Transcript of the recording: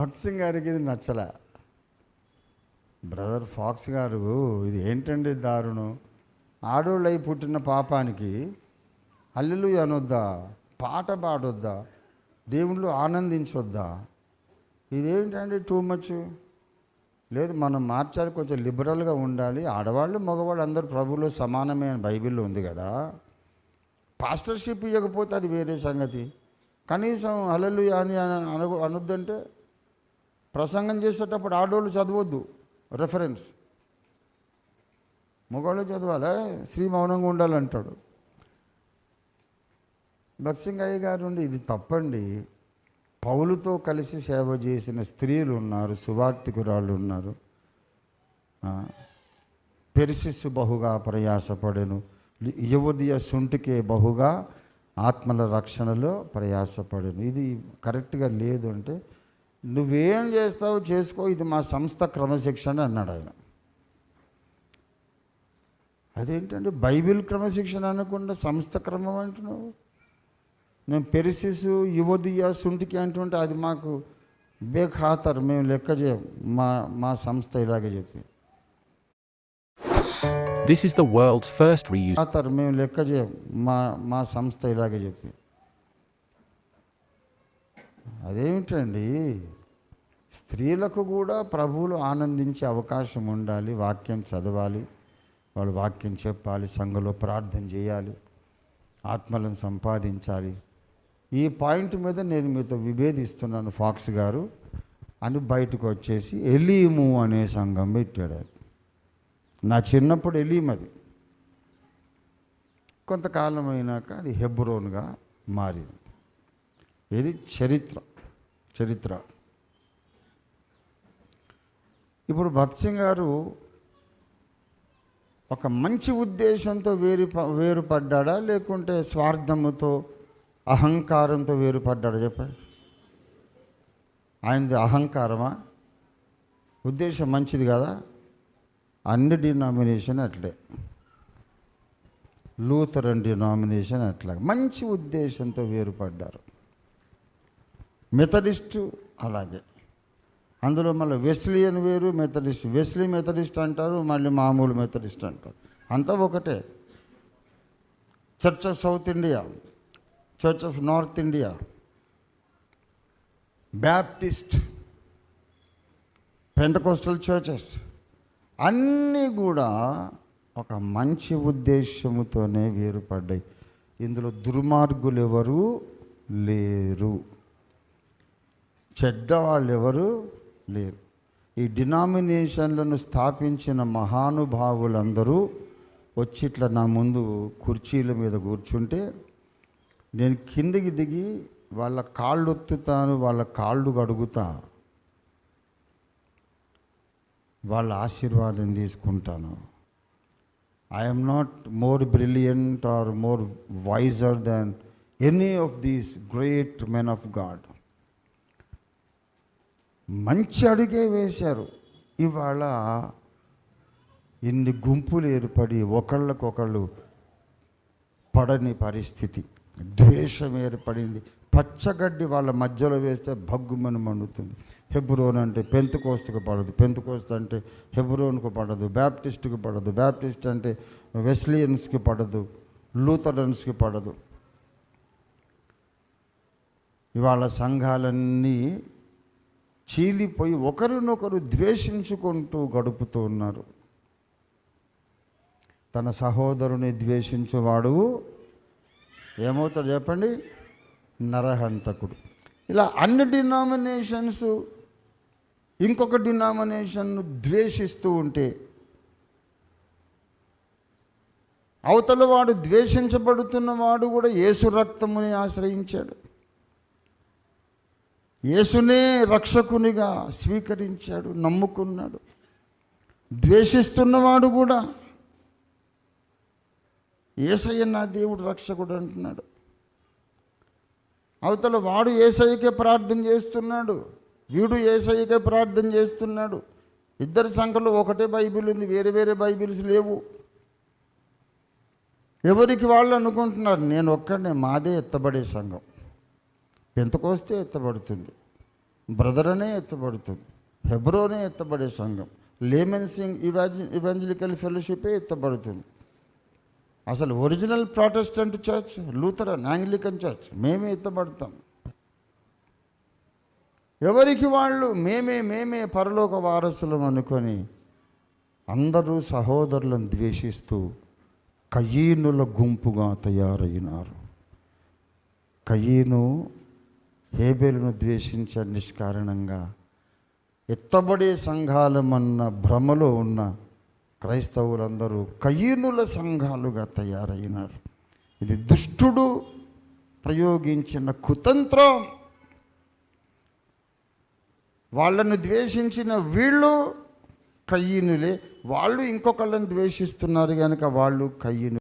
భక్త్ సింగ్ గారికి ఇది నచ్చలే. బ్రదర్ ఫాక్స్ గారు ఇది ఏంటండి దారుణం? ఆడోళ్ళై పుట్టిన పాపానికి అల్లులు అనొద్దా? పాట పాడొద్దా? దేవుళ్ళు ఆనందించొద్దా? ఇదేంటండి టూ మచ్? లేదు మనం మార్చాలి కొంచెం లిబరల్గా ఉండాలి. ఆడవాళ్ళు మగవాళ్ళు అందరూ ప్రభువులో సమానమే అని బైబిల్లో ఉంది కదా. పాస్టర్షిప్ ఇవ్వకపోతే అది వేరే సంగతి. కనీసం అలలు అని అనొద్దంటే ప్రసంగం చేసేటప్పుడు ఆడోళ్ళు చదవద్దు. రెఫరెన్స్ మగవాళ్ళు చదవాలి? శ్రీ మౌనంగా ఉండాలంటాడు. భక్సింగయ్య గారు నుండి ఇది తప్పండి. పౌలుతో కలిసి సేవ చేసిన స్త్రీలు ఉన్నారు సువార్తికురాళ్ళు ఉన్నారు. పెరిసిస్సు బహుగా ప్రయాసపడెను. యువదియ సుంటికే బహుగా ఆత్మల రక్షణలో ప్రయాసపడెను. ఇది కరెక్ట్గా లేదు అంటే నువ్వేం చేస్తావు చేసుకో ఇది మా సంస్థ క్రమశిక్షణ అన్నాడు ఆయన. అదేంటంటే బైబిల్ క్రమశిక్షణ అనకుండా సంస్థ క్రమం అంటున్నావు? మేము పెరిసిసు యువదియ సుంటికి అంటుంటే అది మాకు బేఖాతర్ మేము లెక్క చేయం మా మా సంస్థ ఇలాగే చెప్పి This is the world's first reused Qatar మేము లెక్క చేయం మా మా సంస్థ ఇలాగే చెప్పి అదేమిటండి? స్త్రీలకు కూడా ప్రభువులు ఆనందించే అవకాశం ఉండాలి వాక్యం చదవాలి వాళ్ళు వాక్యం చెప్పాలి సంఘంలో ప్రార్థన చేయాలి ఆత్మలను సంపాదించాలి. ఈ పాయింట్ మీద నేను మీతో విభేదిస్తున్నాను ఫాక్స్ గారు అని బయటకు వచ్చేసి ఎలీము అనే సంఘం పెట్టాడు నా చిన్నప్పుడు ఎలీం అది. కొంతకాలం అయినాక అది హెబ్రోన్గా మారింది. ఇది చరిత్ర చరిత్ర. ఇప్పుడు భక్త్ సింగ్ గారు ఒక మంచి ఉద్దేశంతో వేరు వేరుపడ్డా లేకుంటే స్వార్థముతో అహంకారంతో వేరుపడ్డాడా? చెప్పండి. ఆయనది అహంకారమా? ఉద్దేశం మంచిది కదా? అన్ని డినామినేషన్ అట్లే. లూథరన్ డినామినేషన్ అట్లా. మంచి ఉద్దేశంతో వేరుపడ్డారు. మెథడిస్టు అలాగే. అందులో మళ్ళీ వెస్లియన్ వేరు మెథడిస్ట్ వెస్లీ మెథడిస్ట్ అంటారు మళ్ళీ మామూలు మెథడిస్ట్ అంటారు. అంతా ఒకటే. Church of South India church of North India Baptist Pentecostal churches అన్నీ కూడా ఒక మంచి ఉద్దేశముతోనే వేరుపడ్డాయి. ఇందులో దుర్మార్గులు ఎవరు లేరు. చెడ్డవాళ్ళు ఎవరు లేరు ఈ డినామినేషన్లను స్థాపించిన మహానుభావులందరూ వచ్చి ఇట్లా నా ముందు కుర్చీల మీద కూర్చుంటే నేను కిందికి దిగి వాళ్ళ కాళ్ళు ఒత్తుతాను వాళ్ళ కాళ్ళు కడుగుతా. వాళ్ళ ఆశీర్వాదం తీసుకుంటాను. I'm not more brilliant or more wiser than any of these great men of God మంచి అడుగే వేశారు. ఇవాళ ఇన్ని గుంపులు ఏర్పడి ఒకళ్ళకొకళ్ళు పడని పరిస్థితి ద్వేషం ఏర్పడింది. పచ్చగడ్డి వాళ్ళ మధ్యలో వేస్తే భగ్గుమని మండుతుంది. హెబ్రోన్ అంటే పెంతుకోస్తుకు పడదు పెంతుకోస్తు అంటే హెబ్రోన్కు పడదు బ్యాప్టిస్ట్కి పడదు బ్యాప్టిస్ట్ అంటే వెస్లియన్స్కి పడదు లూథరన్స్కి పడదు. ఇవాళ సంఘాలన్నీ చీలిపోయి ఒకరినొకరు ద్వేషించుకుంటూ గడుపుతూ ఉన్నారు. తన సహోదరుని ద్వేషించువాడు ఏమవుతాడు చెప్పండి? నరహంతకుడు. ఇలా అన్ని డినామినేషన్స్ ఇంకొక డినామినేషన్ను ద్వేషిస్తూ ఉంటే అవతల వాడు ద్వేషించబడుతున్న వాడు కూడా యేసు రక్తముని ఆశ్రయించాడు. యేసునే రక్షకునిగా స్వీకరించాడు నమ్ముకున్నాడు. ద్వేషిస్తున్నవాడు కూడా ఏసయ్య నా దేవుడు రక్షకుడు అంటున్నాడు. అవతల వాడు ఏసయ్యకే ప్రార్థన చేస్తున్నాడు వీడు ఏసయ్యకే ప్రార్థన చేస్తున్నాడు. ఇద్దరి సంఖ్యలో ఒకటే బైబిల్ ఉంది వేరే వేరే బైబిల్స్ లేవు. ఎవరికి వాళ్ళు అనుకుంటున్నారు నేను ఒక్కడనే మాదే ఎత్తబడే సంఘం. పెంతకోస్తే ఎత్తబడుతుంది. బ్రదర్ అనే ఎత్తబడుతుంది. హెబ్రోనే ఎత్తబడే సంఘం. లేమన్ సింగ్ ఇవాజి ఇవాంజలికల్ ఫెలోషిపే ఎత్తబడుతుంది. అసలు original Protestant church Lutheran Anglican church మేమే ఎత్తబడతాం. ఎవరికి వాళ్ళు? మేమే మేమే పరలోక వారసులం అనుకొని అందరూ సహోదరులను ద్వేషిస్తూ కయీనుల గుంపుగా తయారైనారు. కయీను హేబేలును ద్వేషించ నిష్కారణంగా ఎత్తబడే సంఘాలమన్న భ్రమలో ఉన్న క్రైస్తవులందరూ కయీనుల సంఘాలుగా తయారైనారు. ఇది దుష్టుడు ప్రయోగించిన కుతంత్రం. వాళ్ళను ద్వేషించిన వీళ్ళు కయ్యనులే వాళ్ళు ఇంకొకళ్ళని ద్వేషిస్తున్నారు కనుక వాళ్ళు కయ్యను